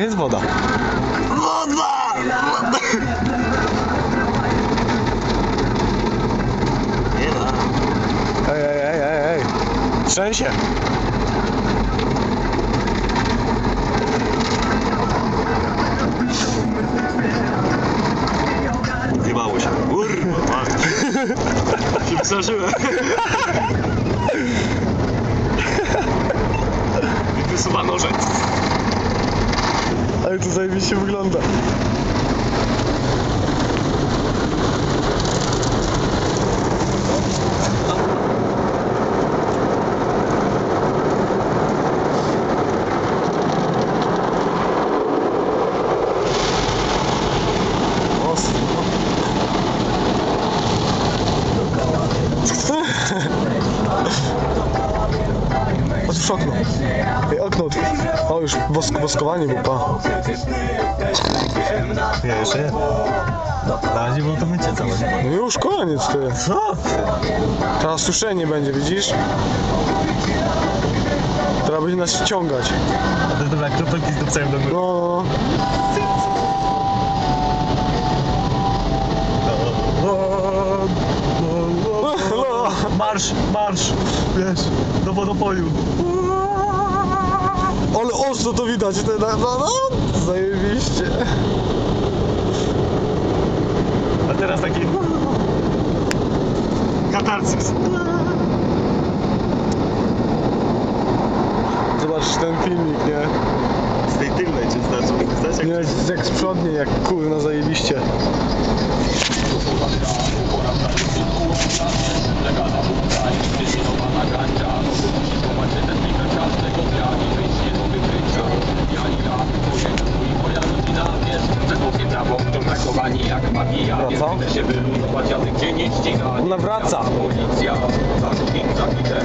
Jest woda. Woda! Nie ma. Ej, ej, ej, ej, ej. Trzęsie. Zjebało się. Kurwa. Się przeżyłem. Wysuwa nożec. Ale to zajebiście wygląda. Ostro. Otwórz okno. Ej, okno. O, już wosk, woskowanie, bo pa. Nie, jeszcze nie. Na razie było to mycie całe. No już koniec ty. Co? Teraz suszenie będzie, widzisz? Teraz będzie nas ściągać. A to jak kropelki z do góry. No, no. Marsz, marsz, wiesz, do wodopoju. Ale ostro to widać, te, no. Zajebiście. A teraz taki... Katarsis. Zobacz ten filmik, nie? Z tej tylnej cię znaczy. Znasz jak... Nie, jak z przodniej, jak kurna zajebiście. Traktowani jak magia, Wraca? więc się wyluzować, jazy gdzie nie ściga. Ona wraca. Policja, zarzutnik, zakiter,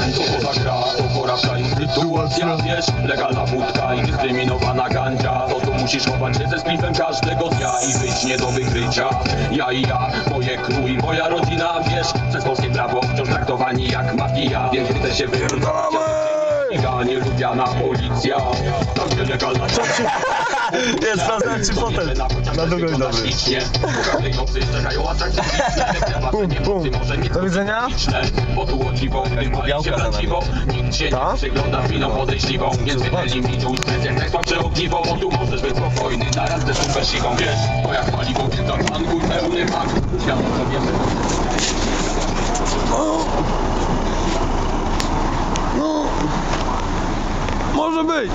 Wiesz, legalna wódka i dyskryminowana gandzia To tu musisz chować się ze splifem każdego dnia I być nie do wykrycia. Ja i ja, moje i moja rodzina Wiesz, przez polskie prawo wciąż traktowani jak mafia Więc chcę się wyrutować Iga nielubiana policja. Tam gdzie legalna Jest, sprawdzałem czy fotel. Na długo i dobry. Bum, bum. Do widzenia. Bo białka się za nami. prawdziwo Nikt się Ta? nie przygląda chwilą podejrzliwą Więc wyeliminuj stres jak najsłabsze ogniwo Bo tu możesz być spokojny, naraz też super siłą Wiesz, to jak paliwo, więc zapankuj pełny mak Światło sobie No, może być.